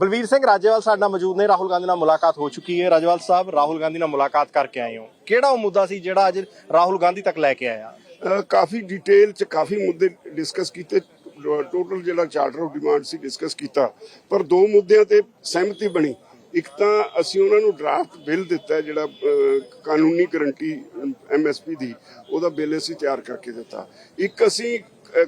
ਬਲਵੀਰ ਸਿੰਘ ਰਾਜੇਵਾਲ ਸਾਡੇ ਨਾਲ ਮੌਜੂਦ ਨੇ, ਰਾਹੁਲ ਗਾਂਧੀ ਨਾਲ ਮੁਲਾਕਾਤ ਹੋ ਚੁੱਕੀ ਹੈ। ਰਾਜੇਵਾਲ ਸਾਹਿਬ, ਰਾਹੁਲ ਗਾਂਧੀ ਨਾਲ ਮੁਲਾਕਾਤ ਕਰਕੇ ਆਏ ਹੋ। ਕਿਹੜਾ ਉਹ ਮੁੱਦਾ ਸੀ ਜਿਹੜਾ ਅੱਜ ਰਾਹੁਲ ਗਾਂਧੀ ਤੱਕ ਲੈ ਕੇ ਆਇਆ? ਕਾਫੀ ਡਿਟੇਲ ਚ ਕਾਫੀ ਮੁੱਦੇ ਡਿਸਕਸ ਕੀਤੇ। ਟੋਟਲ ਜਿਹੜਾ ਚਾਰਟਰ ਆਫ ਡਿਮਾਂਡ ਸੀ ਡਿਸਕਸ ਕੀਤਾ। ਪਰ ਦੋ ਮੁੱਦਿਆਂ ਤੇ ਸਹਿਮਤੀ ਬਣੀ। ਇੱਕ ਤਾਂ ਅਸੀਂ ਉਹਨਾਂ ਨੂੰ ਡਰਾਫਟ ਬਿੱਲ ਦਿੱਤਾ ਜਿਹੜਾ ਕਾਨੂੰਨੀ ਗਰੰਟੀ ਐਮਐਸਪੀ ਦੀ, ਉਹਦਾ ਬਿੱਲ ਅਸੀਂ ਤਿਆਰ ਕਰਕੇ ਦਿੱਤਾ। ਇੱਕ ਅਸੀਂ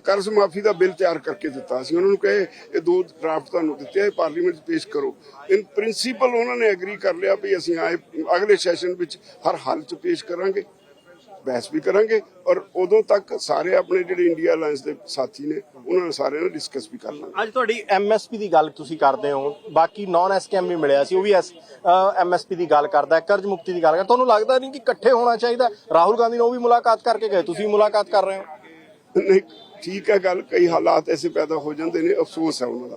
ਕਰਜ਼ ਮਾਫੀ ਦਾ ਬਿੱਲ ਤਿਆਰ ਕਰਕੇ ਦਿੱਤਾ। ਅਸੀਂ ਉਹਨਾਂ ਨੂੰ ਕਹੇ, ਇਹ ਦੋ ਡਰਾਫਟ ਤੁਹਾਨੂੰ ਦਿੱਤੇ ਆ, ਇਹ ਪਾਰਲੀਮੈਂਟ 'ਚ ਪੇਸ਼ ਕਰੋ। ਇਨ ਪ੍ਰਿੰਸੀਪਲ ਉਹਨਾਂ ਨੇ ਐਗਰੀ ਕਰ ਲਿਆ ਵੀ ਅਸੀਂ ਆਏ, ਅਗਲੇ ਸੈਸ਼ਨ ਵਿੱਚ ਹਰ ਹਾਲ 'ਚ ਪੇਸ਼ ਕਰਾਂਗੇ। ਬਹਿਸ ਵੀ ਕਰਾਂਗੇ ਔਰ ਉਦੋਂ ਤੱਕ ਸਾਰੇ ਆਪਣੇ ਜਿਹੜੇ ਇੰਡੀਆ ਅਲਾਈਅੰਸ ਦੇ ਸਾਥੀ ਨੇ ਉਹਨਾਂ ਨਾਲ ਸਾਰਿਆਂ ਨਾਲ ਡਿਸਕਸ ਵੀ ਕਰ ਲਾਂਗੇ। ਅੱਜ ਤੁਹਾਡੀ ਐਮਐਸਪੀ ਦੀ ਗੱਲ ਤੁਸੀਂ ਕਰਦੇ ਹੋ ਬਾਕੀ ਨਾਨ ਐਸਕੇਐਮ ਵੀ ਮਿਲਿਆ ਸੀ ਉਹ ਵੀ ਐਸ ਐਮਐਸਪੀ ਦੀ ਗੱਲ ਕਰਦਾ ਹੈ ਕਰਜ਼ ਮੁਕਤੀ ਦੀ ਗੱਲ ਕਰਦਾ ਤੁਹਾਨੂੰ ਲੱਗਦਾ ਨਹੀਂ ਕਿ ਇਕੱਠੇ ਹੋਣਾ ਚਾਹੀਦਾ? ਰਾਹੁਲ ਗਾਂਧੀ ਨਾਲ ਉਹ ਵੀ ਮੁਲਾਕਾਤ ਕਰਕੇ ਗਏ ਤੁਸੀਂ ਮੁਲਾਕਾਤ ਕਰ ਰਹੇ ਹੋ? ਨਹੀਂ ਠੀਕ ਹੈ ਗੱਲ ਕਈ ਹਾਲਾਤ ਐਸੇ ਪੈਦਾ ਹੋ ਜਾਂਦੇ ਨੇ ਅਫਸੋਸ ਹੈ ਉਹਨਾਂ ਦਾ।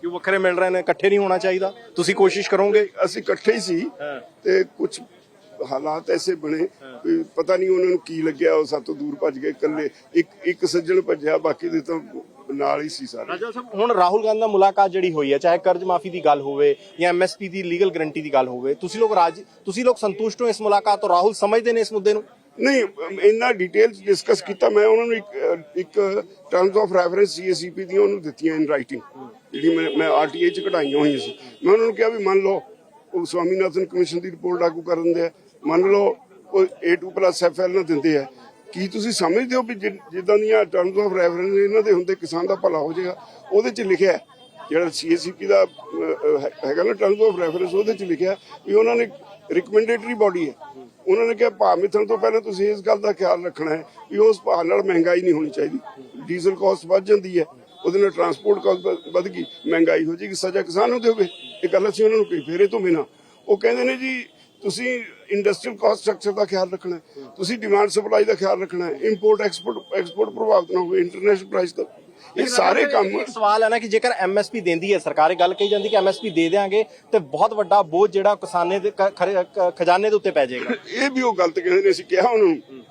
ਕਿ ਵੱਖਰੇ ਮਿਲ ਰਹੇ ਨੇ ਇਕੱਠੇ ਨਹੀਂ ਹੋਣਾ ਚਾਹੀਦਾ? ਤੁਸੀਂ ਕੋਸ਼ਿਸ਼ ਕਰੋਗੇ? ਅਸੀਂ ਇਕੱਠੇ ਹੀ ਸੀ। ਤੇ ਕੁਝ ਹਾਲਾਤ ਐਸੇ ਬਣੇ ਪਤਾ ਨਹੀਂ ਉਹਨਾਂ ਨੂੰ ਕੀ ਲੱਗਿਆ ਉਹ ਸਾਤੋਂ ਦੂਰ ਭੱਜ ਗਏ ਇਕੱਲੇ ਇੱਕ ਇੱਕ ਸੱਜਣ ਭੱਜਿਆ ਬਾਕੀ ਦੇ ਤਾਂ ਨਾਲ ਹੀ ਸੀ ਸਾਰੇ। ਰਾਜਾ ਸਾਹਿਬ ਹੁਣ ਰਾਹੁਲ ਗਾਂਧੀ ਨਾਲ ਮੁਲਾਕਾਤ ਜਿਹੜੀ ਹੋਈ ਹੈ ਚਾਹੇ ਕਰਜ਼ ਮਾਫੀ ਦੀ ਗੱਲ ਹੋਵੇ ਜਾਂ ਐਮਐਸਪੀ ਦੀ ਲੀਗਲ ਗਰੰਟੀ ਦੀ ਗੱਲ ਹੋਵੇ ਤੁਸੀਂ ਲੋਕ ਰਾਜ ਤੁਸੀਂ ਲੋਕ ਸੰਤੁਸ਼ਟ ਹੋ ਇਸ ਮੁਲਾਕਾਤ ਤੋਂ? ਰਾਹੁਲ ਸਮਝਦੇ ਨੇ ਇਸ ਮੁੱਦੇ ਨੂੰ? ਨਹੀਂ ਇੰਨਾ ਡਿਟੇਲ ਡਿਸਕਸ ਕੀਤਾ ਮੈਂ ਉਹਨਾਂ ਨੂੰ ਇੱਕ ਇੱਕ ਟਰਮਸ ਆਫ ਰੈਫਰੈਂਸ ਸੀਐਸਸੀਪੀ ਦੀਆਂ ਉਹਨੂੰ ਦਿੱਤੀਆਂ ਇਨ ਰਾਈਟਿੰਗ ਜਿਹੜੀ ਮੈਂ ਮੈਂ ਆਰਟੀਆਈ ਚ ਕਢਾਈਆਂ ਹੋਈਆਂ ਸੀ। ਮੈਂ ਉਹਨਾਂ ਨੂੰ ਕਿਹਾ ਵੀ ਮੰਨ ਲਓ ਉਹ ਸਵਾਮੀਨਾਥਨ ਕਮਿਸ਼ਨ ਦੀ ਰਿਪੋਰਟ ਲਾਗੂ ਕਰ ਦਿੰਦੇ ਆ। ਮੰਨ ਲਓ ਉਹ A2+ ਐਫਐਲ ਨਾ ਦਿੰਦੇ ਆ। ਕੀ ਤੁਸੀਂ ਸਮਝਦੇ ਹੋ ਵੀ ਜਿ- ਜਿੱਦਾਂ ਦੀਆਂ ਟਰਮਸ ਆਫ ਰੈਫਰੈਂਸ ਇਹਨਾਂ ਦੇ ਹੁੰਦੇ ਕਿਸਾਨ ਦਾ ਭਲਾ ਹੋ ਜਾਏਗਾ? ਉਹਦੇ ਚ ਲਿਖਿਆ ਹੈ, ਜਿਹੜਾ ਸੀਐਸਸੀਪੀ ਦਾ ਅਹ, ਅਹ, ਹੈਗਾ ਨਾ ਟਰਮਸ ਆਫ ਰੈਫਰੈਂਸ ਉਹਦੇ ਚ ਲਿਖਿਆ ਵੀ ਉਹਨਾਂ ਨੇ ਰਿਕਮੈਂਡੇਟਰੀ ਬਾਡੀ ਹੈ। ਉਹਨਾਂ ਨੇ ਕਿਹਾ ਭਾਅ ਮਿੱਥਣ ਤੋਂ ਪਹਿਲਾਂ ਤੁਸੀਂ ਇਸ ਗੱਲ ਦਾ ਖਿਆਲ ਰੱਖਣਾ ਹੈ ਵੀ ਉਸ ਭਾਅ ਨਾਲ ਮਹਿੰਗਾਈ ਨਹੀਂ ਹੋਣੀ ਚਾਹੀਦੀ। ਡੀਜ਼ਲ ਕਾਸਟ ਵੱਧ ਜਾਂਦੀ ਹੈ। ਉਹਦੇ ਨਾਲ ਟਰਾਂਸਪੋਰਟ ਕਾਸਟ ਵੱਧ ਗਈ ਮਹਿੰਗਾਈ ਹੋ ਜਾਏਗੀ ਸਜ਼ਾ ਕਿਸਾਨ ਨੂੰ ਦਿਓਗੇ। ਇਹ ਗੱਲ ਅਸੀਂ ਉਹਨਾਂ ਨੂੰ ਕਹੀ ਫੇਰੇ ਤੋਂ ਬਿਨਾ। ਉਹ ਕਹਿੰਦੇ ਨੇ ਜੀ ਤੁਸੀਂ ਇੰਡਸਟਰੀਅਲ ਕਾਸਟ ਸਟਰਕਚਰ ਦਾ ਖਿਆਲ ਰੱਖਣਾ ਤੁਸੀਂ ਡਿਮਾਂਡ ਸਪਲਾਈ ਦਾ ਖਿਆਲ ਰੱਖਣਾ ਹੈ ਇੰਪੋਰਟ ਐਕਸਪੋਰਟ ਐਕਸਪੋਰਟ ਪ੍ਰਭਾਵਿਤ ਨਾ ਹੋਵੇ ਇੰਟਰਨੈਸ਼ਨਲ ਪ੍ਰਾਈਸ ਦਾ। ਇਹ ਸਾਰੇ ਕੰਮ ਇੱਕ ਸਵਾਲ ਹੈ ਨਾ ਕਿ ਜੇਕਰ ਐਮਐਸਪੀ ਦਿੰਦੀ ਹੈ ਸਰਕਾਰ ਇਹ ਗੱਲ ਕਹੀ ਜਾਂਦੀ ਕਿ ਐਮਐਸਪੀ ਦੇ ਦੇਾਂਗੇ ਤੇ ਬਹੁਤ ਵੱਡਾ ਬੋਝ ਜਿਹੜਾ ਕਿਸਾਨੇ ਦੇ ਖਜ਼ਾਨੇ ਦੇ ਉੱਤੇ ਪੈ ਜਾਏਗਾ। ਇਹ ਵੀ ਉਹ ਗਲਤ ਕਹਿੰਦੇ ਨੇ ਅਸੀਂ ਕਿਹਾ ਉਹਨਾਂ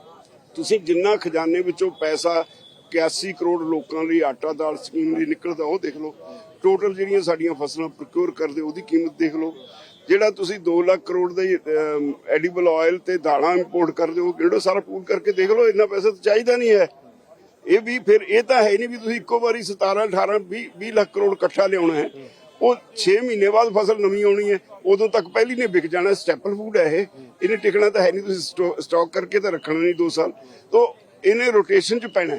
ਤੁਸੀਂ ਜਿੰਨਾ ਖਜ਼ਾਨੇ ਵਿੱਚੋਂ ਪੈਸਾ 81 ਕਰੋੜ ਲੋਕਾਂ ਲਈ ਆਟਾ ਦਾਲ ਸਕੀਮ ਲਈ ਨਿਕਲਦਾ, ਉਹ ਦੇਖ ਲਓ। ਟੋਟਲ ਜਿਹੜੀਆਂ ਸਾਡੀਆਂ ਫਸਲਾਂ ਪ੍ਰੋਕਿਉਰ ਕਰਦੇ, ਉਹਦੀ ਕੀਮਤ ਦੇਖ ਲਓ। ਜਿਹੜਾ ਤੁਸੀਂ 2 ਲੱਖ ਕਰੋੜ ਦੇ ਐਡੀਬਲ ਆਇਲ ਤੇ ਦਾਲਾਂ ਇੰਪੋਰਟ ਕਰਦੇ ਹੋ ਕਿਹੜਾ ਸਾਰਾ ਪੂਲ ਕਰਕੇ ਦੇਖ ਲਓ, ਇੰਨਾ ਪੈਸਾ ਤਾਂ ਚਾਹੀਦਾ ਨਹੀਂ ਹੈ। ਇਹ ਵੀ ਫਿਰ, ਇਹ ਤਾਂ ਹੈ ਨਹੀਂ ਵੀ ਤੁਸੀਂ ਇੱਕੋ ਵਾਰੀ 17 18 20 20 ਲੱਖ ਕਰੋੜ ਇਕੱਠਾ ਲਿਆਉਣਾ ਹੈ। ਉਹ 6 ਮਹੀਨੇ ਬਾਅਦ ਫਸਲ ਨਵੀਂ ਆਉਣੀ ਹੈ, ਉਦੋਂ ਤੱਕ ਪਹਿਲੀ ਨੇ ਵਿਕ ਜਾਣਾ ਸਟੈਪਲ ਫੂਡ ਹੈ ਇਹ। ਇਹਨੇ ਟਿਕਣਾ ਤਾਂ ਹੈ ਨਹੀਂ, ਤੁਸੀਂ ਸਟਾਕ ਕਰਕੇ ਤਾਂ ਰੱਖਣਾ ਨਹੀਂ 2 ਸਾਲ। ਤੋਂ, ਇਹਨੇ ਰੋਟੇਸ਼ਨ ਚ ਪੈਣਾ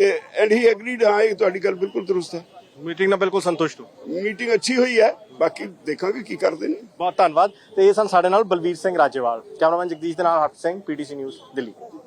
ਤੇ ਐਂਡ ਹੀ ਐਗਰੀਡ ਹਾਂ ਇਹ ਤੁਹਾਡੀ ਗੱਲ ਬਿਲਕੁਲ ਦਰੁਸਤ ਹੈ। ਮੀਟਿੰਗ ਨਾਲ ਬਿਲਕੁਲ ਸੰਤੁਸ਼ਟ ਹੋ। ਮੀਟਿੰਗ ਅੱਛੀ ਹੋਈ ਹੈ ਬਾਕੀ ਦੇਖਾਂਗੇ ਕੀ ਕਰਦੇ ਨੇ। ਬਹੁਤ ਧੰਨਵਾਦ। ਤੇ ਇਹ ਸਨ ਸਾਡੇ ਨਾਲ ਬਲਵੀਰ ਸਿੰਘ ਰਾਜੇਵਾਲ ਕੈਮਰਾਮੈਨ ਜਗਦੀਸ਼ ਦੇ ਨਾਲ ਹਰਤ ਸਿੰਘ ਪੀਟੀਸੀ ਨਿਊਜ਼ ਦਿੱਲੀ।